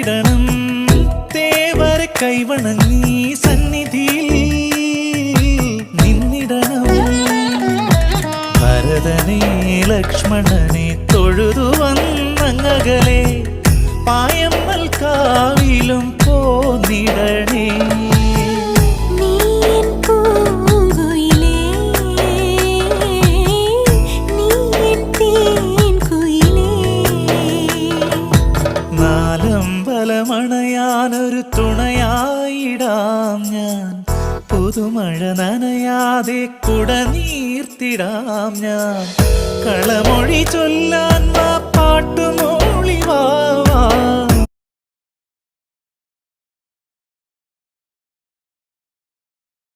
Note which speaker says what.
Speaker 1: ഇടണം തേവർ കൈവണങ്ങി സന്നിധിയിൽ ലക്ഷ്മണനെ തൊഴുതു വന്നങ്ങകലെ പായമ്മൽ കാവിലും
Speaker 2: പോ
Speaker 1: നാലമ്പലമണയാനൊരു തുണയായിടാം ഞാൻ. പുതുമഴ നനയാതെ കുടനീർത്തിടാം ഞാൻ. കളമൊഴി ചൊല്ലാൻ